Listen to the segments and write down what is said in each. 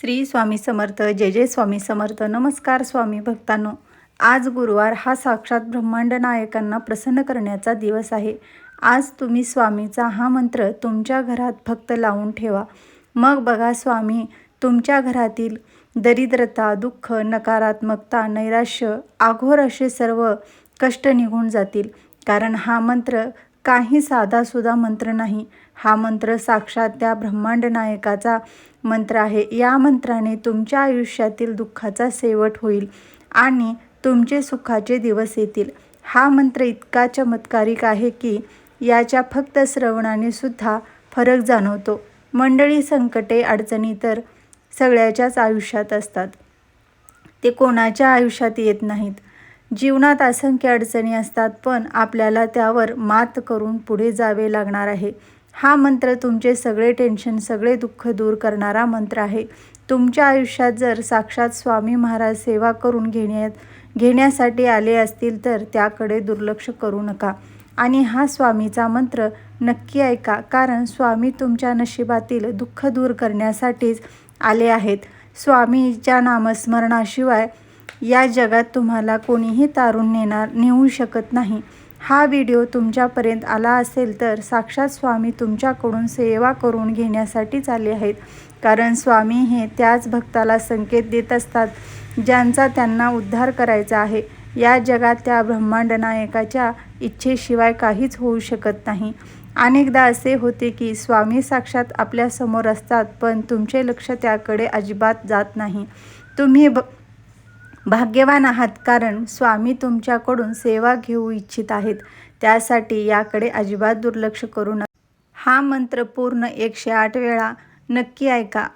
श्री स्वामी समर्थ जय जय स्वामी समर्थ. नमस्कार स्वामी भक्तांनो. आज गुरुवार हा साक्षात ब्रह्मांड नायकांना प्रसन्न करण्याचा दिवस आहे. आज तुम्ही स्वामीचा हा मंत्र तुमच्या घरात फक्त लावून ठेवा. मग बघा स्वामी तुमच्या घरातील दरिद्रता दुःख नकारात्मकता नैराश्य आघोर असे सर्व कष्ट निघून जातील. कारण हा मंत्र काही साधासुद्धा मंत्र नाही. हा मंत्र साक्षात त्या ब्रह्मांड नायकाचा मंत्र आहे. या मंत्राने तुमच्या आयुष्यातील दुःखाचा शेवट होईल आणि तुमचे सुखाचे दिवस येतील. हा मंत्र इतका चमत्कारिक आहे की याच्या फक्त श्रवणाने सुद्धा फरक जाणवतो. मंडळी संकटे अडचणी तर सगळ्याच्याच आयुष्यात असतात. ते कोणाच्या आयुष्यात येत नाहीत. जीवनात असंख्य अडचणी असतात पण आपल्याला त्यावर मात करून पुढे जावे लागणार आहे. हा मंत्र तुमचे सगळे टेन्शन सगळे दुःख दूर करणारा मंत्र आहे. तुमच्या आयुष्यात जर साक्षात स्वामी महाराज सेवा करून घेण्यात घेण्यासाठी आले असतील तर त्याकडे दुर्लक्ष करू नका. आणि हा स्वामीचा मंत्र नक्की ऐका कारण स्वामी तुमच्या नशिबातील दुःख दूर करण्यासाठीच आले आहेत. स्वामीच्या नामस्मरणाशिवाय या जगात तुम्हाला कोणीही तारून नेणार नेऊ शकत नाही. हा व्हिडिओ तुमच्यापर्यंत आला असेल तर साक्षात स्वामी तुमच्याकडून सेवा करून घेण्यासाठीच आले आहेत. कारण स्वामी हे त्याच भक्ताला संकेत देत असतात ज्यांचा त्यांना उद्धार करायचा आहे. या जगात त्या ब्रह्मांड नायकाच्या इच्छेशिवाय काहीच होऊ शकत नाही. अनेकदा असे होते की स्वामी साक्षात आपल्यासमोर असतात पण तुमचे लक्ष त्याकडे अजिबात जात नाही. तुम्ही ब भाग्यवान आहात कारण स्वामी तुमच्याकडून सेवा घेऊ इच्छित आहेत. त्यासाठी याकडे अजिबात दुर्लक्ष करू नका. हा मंत्र पूर्ण एकशे आठ वेळा नक्की ऐका.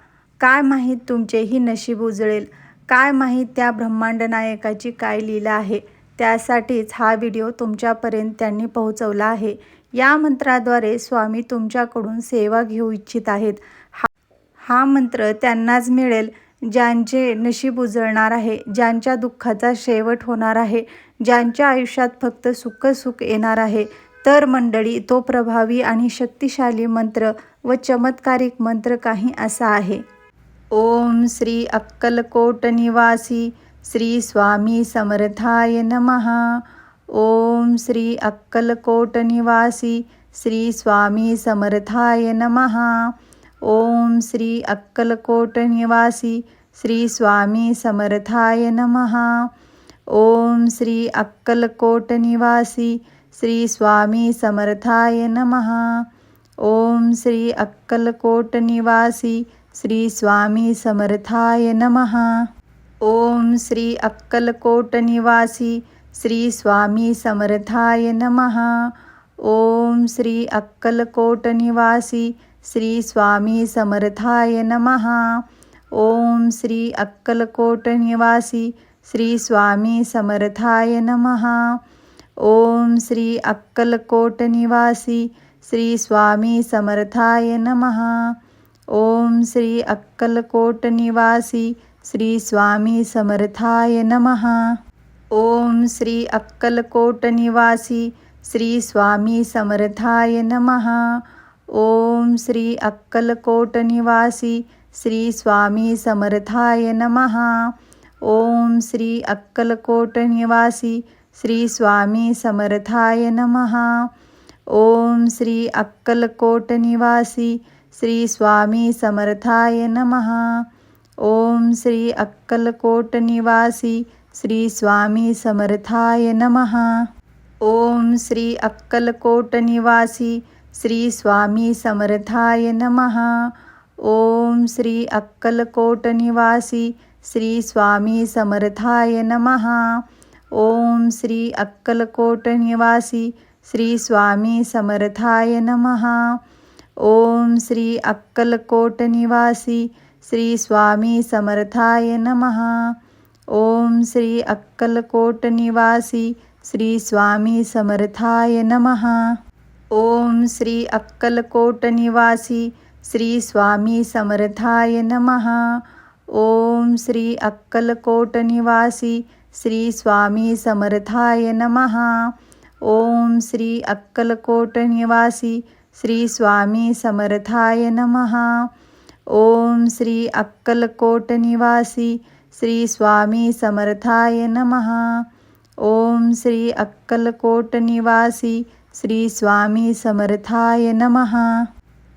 काय माहीत तुमचेही नशीब उजळेल? काय माहीत त्या ब्रह्मांड नायकाची काय लीला आहे? त्यासाठीच हा व्हिडिओ तुमच्यापर्यंत त्यांनी पोहोचवला आहे. या मंत्राद्वारे स्वामी तुमच्याकडून सेवा घेऊ इच्छित आहेत. हा हा मंत्र त्यांनाच मिळेल. ज्यांचे नशीब उजळणार आहे ज्यांच्या दुःखाचा शेवट होणार आहे ज्यांच्या आयुष्यात फक्त सुख सुख येणार आहे तर मंडळी तो प्रभावी आणि शक्तिशाली मंत्र व चमत्कारिक मंत्र काही असा आहे. ओम श्री अक्कलकोट निवासी श्री स्वामी समर्थाय नमहा ओम श्री अक्कलकोट निवासी श्री स्वामी समर्थाय नमहा ओम श्री अक्कलकोट निवासी श्री स्वामी समर्थाय नमः। ओम श्री अक्कलकोट निवासी श्री स्वामी समर्थाय नमः। ओम श्री अक्कलकोट निवासी श्री स्वामी समर्थाय नमः। ओम श्री अक्कलकोट निवासी श्री स्वामी समर्थाय नमः। ओम श्री अक्कलकोट निवासी श्री स्वामी समर्थाय नमः। ओम श्री अक्कलकोट निवासी श्री स्वामी समर्थाय नमः। ओम श्री अक्कलकोट निवासी श्री स्वामी समर्थाय नमः। ओम श्री अक्कलकोट निवासी श्री स्वामी समर्थाय नमः। ओम श्री अक्कलकोट निवासी श्री स्वामी समर्थाय नमः। ओम श्री अक्कलकोट निवासी श्री स्वामी समर्थाय नमः। ओम श्री अक्कलकोट निवासी श्री स्वामी समर्थाय नमः। ओम श्री अक्कलकोट निवासी श्री स्वामी समर्थाय नमः। ओम श्री अक्कलकोट निवासी श्री स्वामी समर्थाय नमः। ओम श्री अक्कलकोट निवासी श्री स्वामी समर्थाय नमः। ओम श्री अक्कलकोट निवासी श्री स्वामी समर्थाय नमः। ओम श्री अक्कलकोट निवासी श्री स्वामी समर्थाय नमः। ओम श्री अक्कलकोट निवासी श्री स्वामी समर्थाय नमः। ओम श्री अक्कलकोट निवासी श्री स्वामी समर्थाय नमः। ओम श्री अक्कलकोट निवासी श्री स्वामी समर्थाय नमः। ओम श्री अक्कलकोट निवासी श्री स्वामी समर्थाय नमः। ओम श्री अक्कलकोट निवासी श्री स्वामी समर्थाय नमः। ओम श्री अक्कलकोट निवासी श्री स्वामी समर्थाय नमः। ओम श्री अक्कलकोट निवासी श्री स्वामी समर्थाय नमः।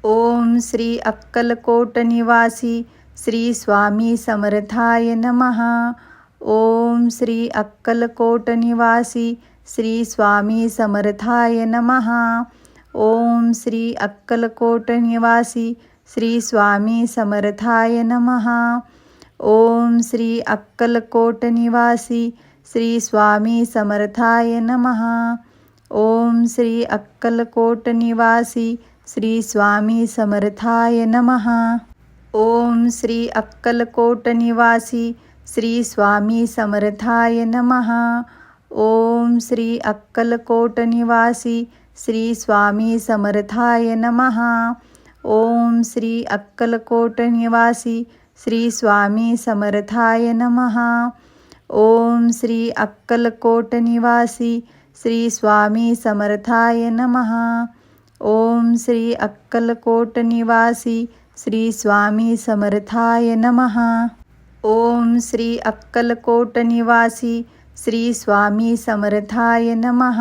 ओम श्री अक्कलकोट निवासी श्री स्वामी समर्थाय नमः। ओम श्री अक्कलकोट निवासी श्री स्वामी समर्थाय नमः। ओम श्री अक्कलकोट निवासी श्री स्वामी समर्थाय नमः। ओम श्री अक्कलकोट निवासी श्री स्वामी समर्थाय नमः। ओम श्री अक्कलकोट निवासी श्री स्वामी समर्थाय नमः। ओम श्री अक्कलकोट निवासी श्री स्वामी समर्थाय नमः। ओम श्री अक्कलकोट निवासी श्री स्वामी समर्थाय नमः। ओम श्री अक्कलकोट निवासी श्री स्वामी समर्थाय नमः। ओम श्री अक्कलकोट निवासी श्री स्वामी समर्थाय नमः। ओम श्री अक्कलकोट निवासी श्री स्वामी समर्थाय नमः। ओम श्री अक्कलकोट निवासी श्री स्वामी समर्थाय नमः।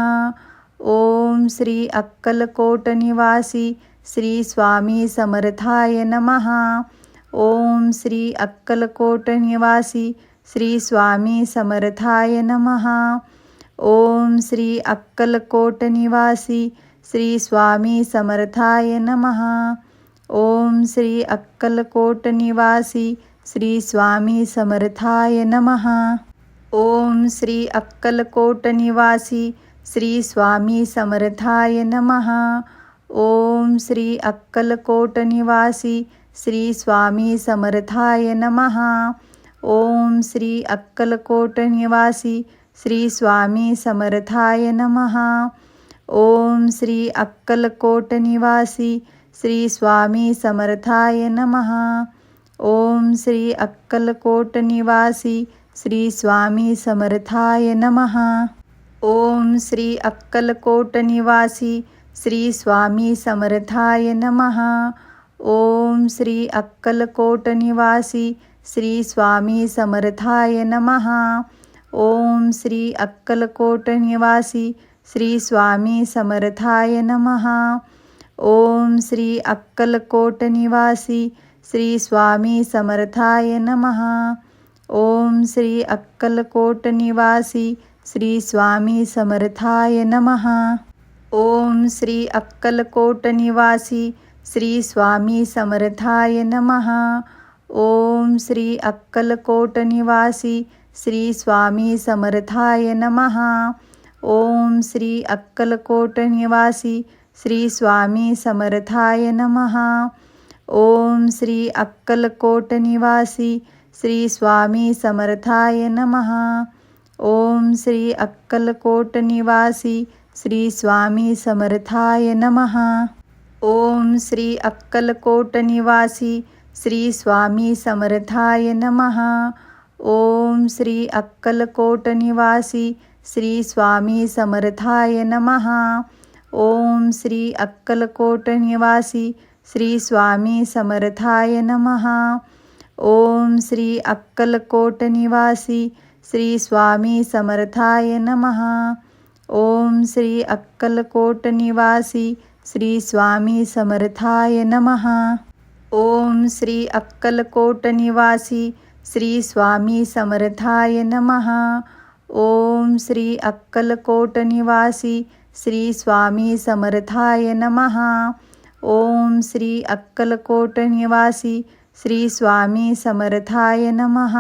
ओम श्री अक्कलकोट निवासी श्री स्वामी समर्थाय नमः। ओम श्री अक्कलकोट निवासी श्री स्वामी समर्थाय नमः। ओम श्री अक्कलकोट निवासी श्री स्वामी समर्थाय नमः। ओम श्री अक्कलकोट निवासी श्री स्वामी समर्थाय नमः। ओम श्री अक्कलकोट निवासी श्री स्वामी समर्थाय नमः। ओम श्री अक्कलकोट निवासी श्री स्वामी समर्थाय नमः। ओम श्री अक्कलकोट निवासी श्री स्वामी समर्थाय नमः। ओम श्री अक्कलकोट निवासी श्री स्वामी समर्थाय नमः। ओम श्री अक्कलकोट निवासी श्री स्वामी समर्थाय नमः। ओम श्री अक्कलकोट निवासी श्री स्वामी समर्थाय नमः। ओम श्री अक्कलकोट निवासी श्री स्वामी समर्थाय नमः। ओम श्री अक्कलकोट निवासी श्री स्वामी समर्थाय नमः। ओम श्री अक्कलकोट निवासी श्री स्वामी समर्थाय नमः। ओम श्री अक्कलकोट निवासी श्री स्वामी समर्थाय नमः। ओम श्री अक्कलकोट निवासी श्री स्वामी समर्थाय नमः। ओम श्री अक्कलकोट निवासी श्री स्वामी समर्थाय नमः। ओम श्री अक्कलकोट निवासी श्री स्वामी समर्थाय नमः। ओम श्री अक्कलकोट निवासी श्री स्वामी समर्थाय नमः। ओम श्री अक्कलकोट निवासी श्री स्वामी समर्थाय नमः। ओम श्री अक्कलकोट निवासी श्री स्वामी समर्थाय नमः. ओम श्री अक्कलकोट निवासी श्री स्वामी समर्थाय नमः. ओम श्री अक्कलकोट निवासी श्री स्वामी समर्थाय नमः. ओम श्री अक्कलकोट निवासी श्री स्वामी समर्थाय नमः. ओम श्री अक्कलकोट निवासी श्री स्वामी समर्थाय नमः. ओम श्री अक्कलकोट निवासी श्री स्वामी समर्थाय नमः। ओम श्री अक्कलकोट निवासी श्री स्वामी समर्थाय नमः। ओम श्री अक्कलकोट निवासी श्री स्वामी समर्थाय नमः।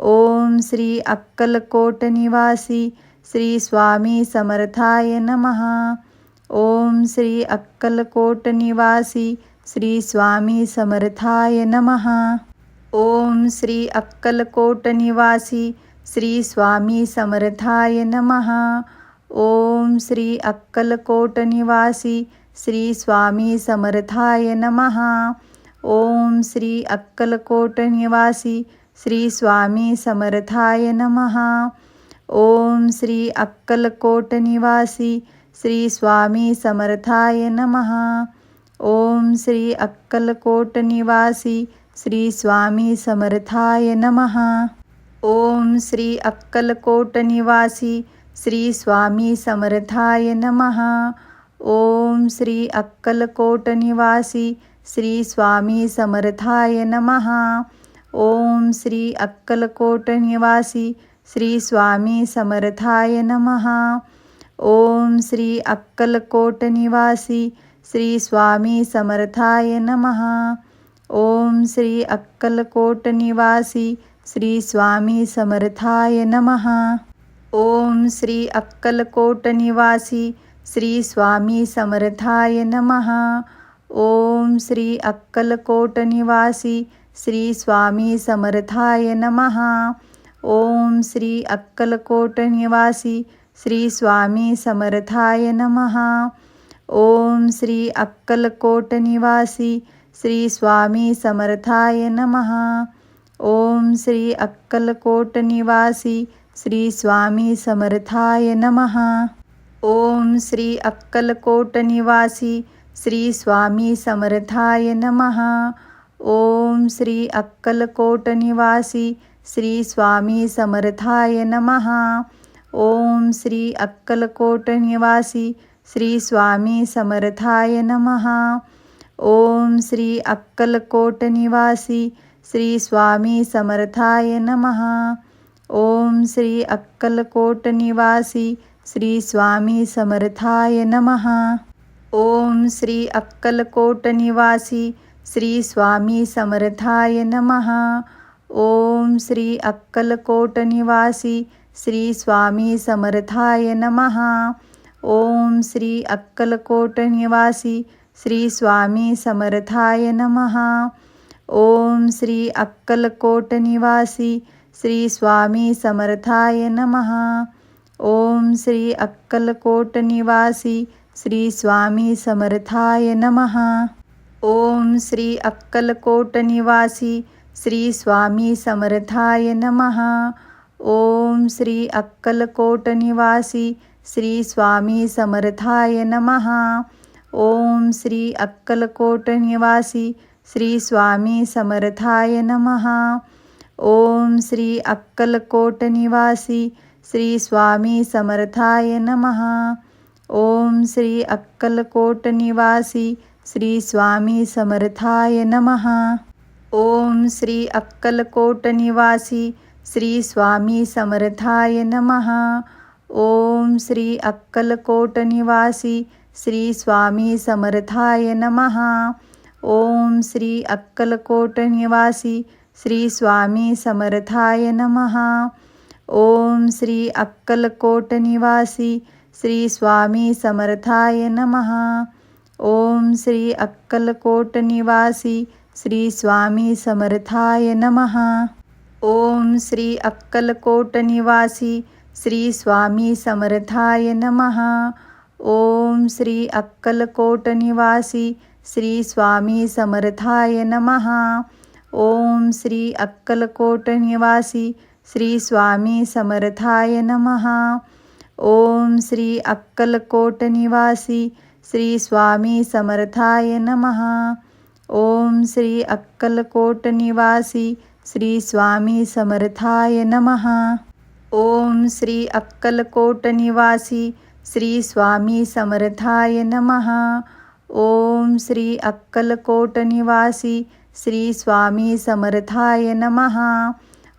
ओम श्री अक्कलकोट निवासी श्री स्वामी समर्थाय नमः। ओम श्री अक्कलकोट निवासी श्री स्वामी समर्थाय नमः। ओम श्री अक्कलकोट निवासी श्री स्वामी समर्थाय नमः। ओम श्री अक्कलकोट निवासी श्री स्वामी समर्थाय नमः। ओम श्री अक्कलकोट निवासी श्री स्वामी समर्थाय नमः। ओम श्री अक्कलकोट निवासी श्री स्वामी समर्थाय नमः। ओम श्री अक्कलकोट निवासी श्री स्वामी समर्थाय नमः। ओम श्री अक्कलकोट निवासी श्री स्वामी समर्थाय नमः। ओम श्री अक्कलकोट निवासी श्री स्वामी समर्थाय नमः। ओम श्री अक्कलकोट निवासी श्री स्वामी समर्थाय नमः। ओम श्री अक्कलकोट निवासी श्री स्वामी समर्थाय नमः। ओम श्री अक्कलकोट निवासी श्री स्वामी समर्थाय नमः। ओम श्री अक्कलकोट निवासी श्री स्वामी समर्थाय नमः। ओम श्री अक्कलकोट निवासी श्री स्वामी समर्थाय नमः। ओम श्री अक्कलकोट निवासी श्री स्वामी समर्थाय नमः। ओम श्री अक्कलकोट निवासी श्री स्वामी समर्थाय नमः। ओम श्री अक्कलकोट निवासी श्री स्वामी समर्थाय नमः। ओम श्री अक्कलकोट निवासी श्री स्वामी समर्थाय नमः। ओम श्री अक्कलकोट निवासी श्री स्वामी समर्थाय नमः। ओम श्री अक्कलकोट निवासी श्री स्वामी समर्थाय नमः। ओम श्री अक्कलकोट निवासी श्री स्वामी समर्थाय नमः। ओम श्री अक्कलकोट निवासी श्री स्वामी समर्थाय नमः। ओम श्री अक्कलकोट निवासी श्री स्वामी समर्थाय नमः। ओम श्री अक्कलकोट निवासी श्री स्वामी समर्थाय नमः। ओम श्री अक्कलकोट निवासी श्री स्वामी समर्थाय नमः। ओम श्री अक्कलकोट निवासी श्री स्वामी समर्थाय नमः। ओम श्री अक्कलकोट निवासी श्री स्वामी समर्थाय नमः। ओम श्री अक्कलकोट निवासी श्री स्वामी समर्थाय नमः। ओम श्री अक्कलकोट निवासी श्री स्वामी समर्थाय नमः। ओम श्री अक्कलकोट निवासी श्री स्वामी समर्थाय नमः। ओम श्री अक्कलकोट निवासी श्री स्वामी समर्थाय नमः। ओम श्री अक्कलकोट निवासी श्री स्वामी समर्थाय नमः। ओम श्री अक्कलकोट निवासी श्री स्वामी समर्थाय नमः। ओम श्री अक्कलकोट निवासी श्री स्वामी समर्थाय नमः। ओम श्री अक्कलकोट निवासी श्री स्वामी समर्थाय नमः। ओम श्री अक्कलकोट निवासी श्री स्वामी समर्थाय नमः। ओम श्री अक्कलकोट निवासी श्री स्वामी समर्थाय नमः। ओम श्री अक्कलकोट निवासी श्री स्वामी समर्थाय नमः। ओम श्री अक्कलकोट निवासी श्री स्वामी समर्थाय नमः। ओम श्री अक्कलकोट निवासी श्री स्वामी समर्थाय नमः। ओम श्री अक्कलकोट निवासी श्री स्वामी समर्थाय नमः। ओम श्री अक्कलकोट निवासी श्री स्वामी समर्थाय नमः। ओम श्री अक्कलकोट निवासी श्री स्वामी समर्थाय नमः। ओम श्री अक्कलकोट निवासी श्री स्वामी समर्थाय नमः।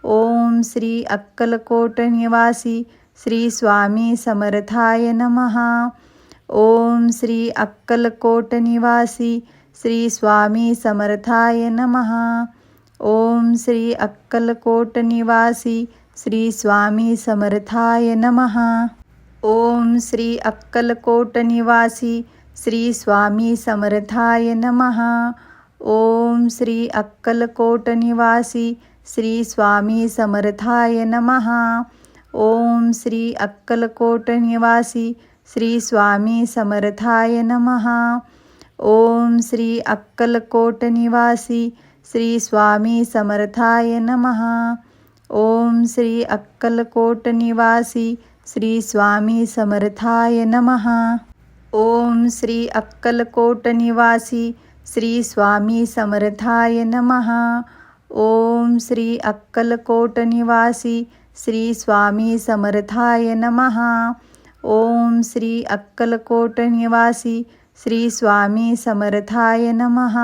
ओम श्री अक्कलकोट निवासी श्री स्वामी समर्थाय नमः। ओम श्री अक्कलकोट निवासी श्री स्वामी समर्थाय नमः। ओम श्री अक्कलकोट निवासी श्री स्वामी समर्थाय नमः। ओम श्री अक्कलकोट निवासी श्री स्वामी समर्थाय नमः। ओम श्री अक्कलकोट निवासी श्री स्वामी समर्थाय नमः। ओम श्री अक्कलकोट निवासी श्री स्वामी समर्थाय नमः। ओम श्री अक्कलकोट निवासी श्री स्वामी समर्थाय नमः। ओम श्री अक्कलकोट निवासी श्री स्वामी समर्थाय नमः। ओम श्री अक्कलकोट निवासी श्री स्वामी समर्थाय नमः। ओम श्री अक्कलकोट निवासी श्री स्वामी समर्थाय नमः। ओम श्री अक्कलकोट निवासी श्री स्वामी समर्थाय नमः।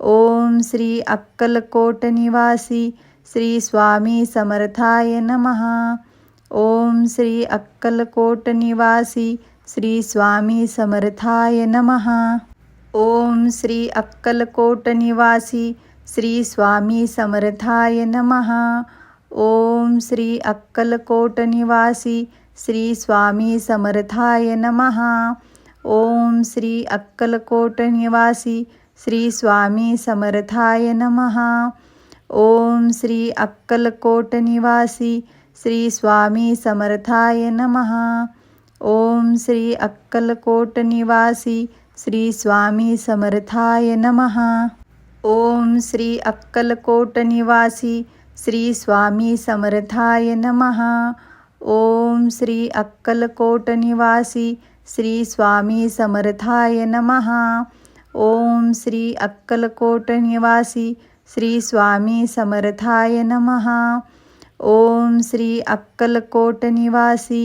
ओम श्री अक्कलकोट निवासी श्री स्वामी समर्थाय नमः। ओम श्री अक्कलकोट निवासी श्री स्वामी समर्थाय नमः। ओम श्री अक्कलकोट निवासी श्री स्वामी समर्थाय नमः। ओम श्री अक्कलकोट निवासी श्री स्वामी समर्थाय नमः। ओम श्री अक्कलकोट निवासी श्री स्वामी समर्थाय नमः। ओम श्री अक्कलकोट निवासी श्री स्वामी समर्थाय नमः। ओम श्री अक्कलकोट निवासी श्री स्वामी समर्थाय नमः। ओम श्री अक्कलकोट निवासी श्री स्वामी समर्थाय नमः। ओम श्री अक्कलकोट निवासी श्री स्वामी समर्थाय नमः। ओम श्री अक्कलकोट निवासी श्री स्वामी समर्थाय नमः। ओम श्री अक्कलकोट निवासी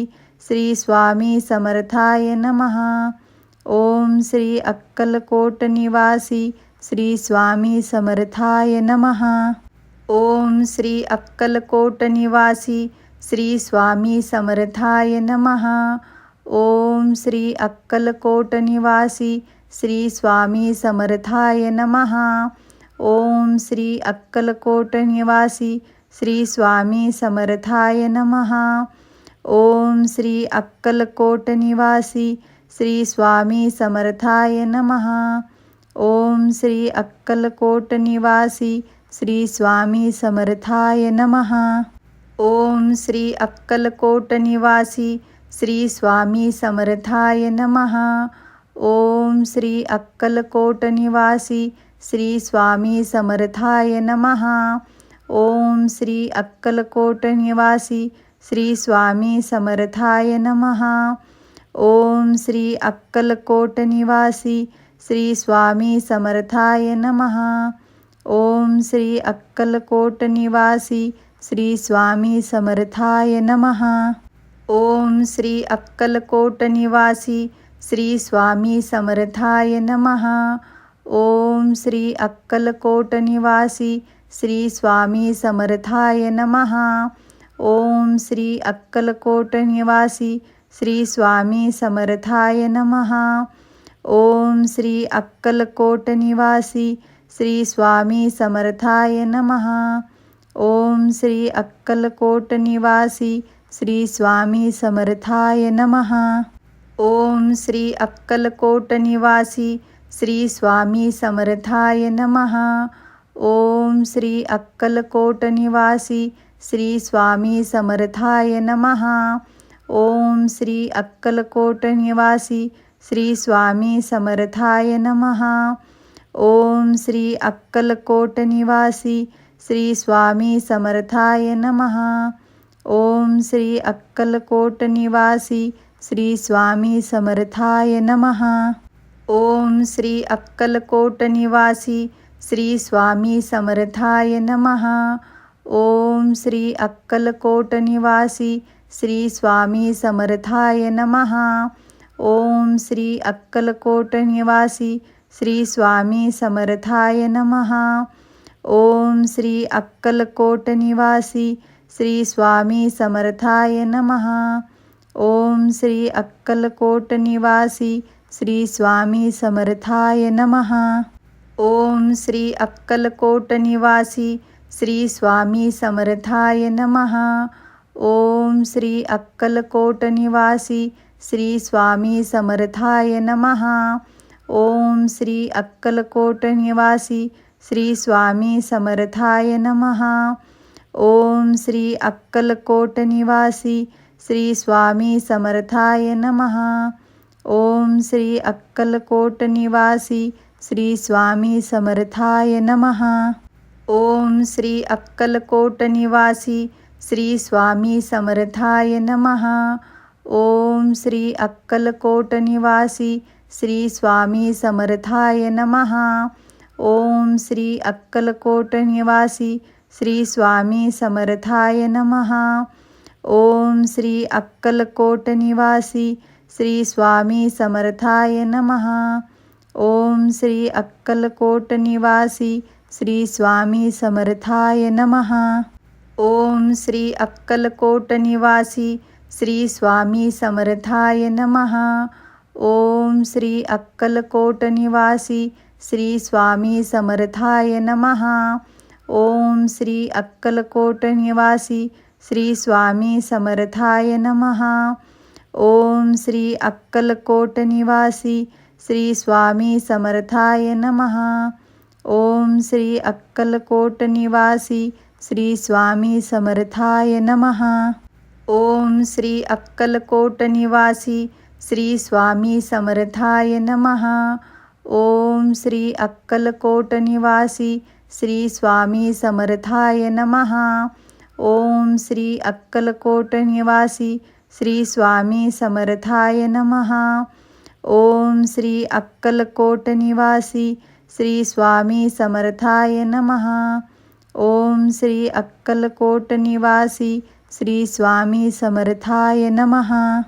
श्री स्वामी समर्थाय नमः। ओम श्री अक्कलकोट निवासी श्री स्वामी समर्थाय नमः। ओम श्री अक्कलकोट निवासी श्री स्वामी समर्थाय नमः। ओम श्री अक्कलकोट निवासी श्री स्वामी समर्थाय नमः। ओम श्री अक्कलकोट निवासी श्री स्वामी समर्थाय नमः। ओम श्री अक्कलकोट निवासी श्री स्वामी समर्थाय नमः। ओम श्री अक्कलकोट निवासी श्री स्वामी समर्थाय नमः। ओम श्री अक्कलकोट निवासी श्री स्वामी समर्थाय नमः। ओम श्री अक्कलकोट निवासी श्री स्वामी समर्थाय नमः। ओम श्री अक्कलकोट निवासी श्री स्वामी समर्थाय नमः। ओम श्री अक्कलकोट निवासी श्री स्वामी समर्थाय नमः। ओम श्री अक्कलकोट निवासी श्री स्वामी समर्थाय नमः। ओम श्री अक्कलकोट निवासी श्री स्वामी समर्थाय नमः। ओम श्री अक्कलकोट निवासी श्री स्वामी समर्थाय नमः। ओम श्री अक्कलकोट निवासी श्री स्वामी समर्थाय नमः। ओम श्री अक्कलकोट निवासी श्री स्वामी समर्थाय नमः। ओम श्री अक्कलकोट निवासी श्री स्वामी समर्थाय नमः। ओम श्री अक्कलकोट निवासी श्री स्वामी समर्थाय नमः। ओम श्री अक्कलकोट निवासी श्री स्वामी समर्थाय नमः। ओम श्री अक्कलकोट निवासी श्री स्वामी समर्थाय नमः। ओम श्री अक्कलकोट निवासी श्री स्वामी समर्थाय नमः। ओम श्री अक्कलकोट निवासी श्री स्वामी समर्थाय नमः। ओम श्री अक्कलकोट निवासी श्री स्वामी समर्थाय नमः। ओम श्री अक्कलकोट निवासी श्री स्वामी समर्थाय नमः। ओम श्री अक्कलकोट निवासी श्री स्वामी समर्थाय नमः। ओम श्री अक्कलकोट निवासी श्री स्वामी समर्थाय नमः। ओम श्री अक्कलकोट निवासी श्री स्वामी समर्थाय नमः। ओम श्री अक्कलकोट निवासी श्री स्वामी समर्थाय नमः। ओम श्री अक्कलकोट निवासी श्री स्वामी समर्थाय नमः। ओम श्री अक्कलकोट निवासी श्री स्वामी समर्थाय नमः। ओम श्री अक्कलकोट निवासी श्री स्वामी समर्थाय नमः। ओम श्री अक्कलकोट निवासी श्री स्वामी समर्थाय नमः। ओम श्री अक्कलकोट निवासी श्री स्वामी समर्थाय नमः। ओम श्री अक्कलकोट निवासी श्री स्वामी समर्थाय नमः। ओम श्री अक्कलकोट निवासी श्री स्वामी समर्थाय नमः। ओम श्री अक्कलकोट निवासी श्री स्वामी समर्थाय नमः। ओम श्री अक्कलकोट निवासी श्री स्वामी समर्थाय नमः। ओम श्री अक्कलकोट निवासी श्री स्वामी समर्थाय नमः। ओम श्री अक्कलकोट निवासी श्री स्वामी समर्थाय नमः। ओम श्री अक्कलकोट निवासी श्री स्वामी समर्थाय नमः। ओम श्री अक्कलकोट निवासी श्री स्वामी समर्थाय नमः। ओम श्री अक्कलकोट निवासी श्री स्वामी समर्थाय नमः। ओम श्री अक्कलकोट निवासी श्री स्वामी समर्थाय नमः। ओम श्री अक्कलकोट निवासी श्री स्वामी समर्थाय नमः। ओम श्री अक्कलकोट निवासी श्री स्वामी समर्थाय नमः। ओम श्री अक्कलकोट निवासी श्री स्वामी समर्थाय नमः। ओम श्री अक्कलकोट निवासी श्री स्वामी समर्थाय नमः।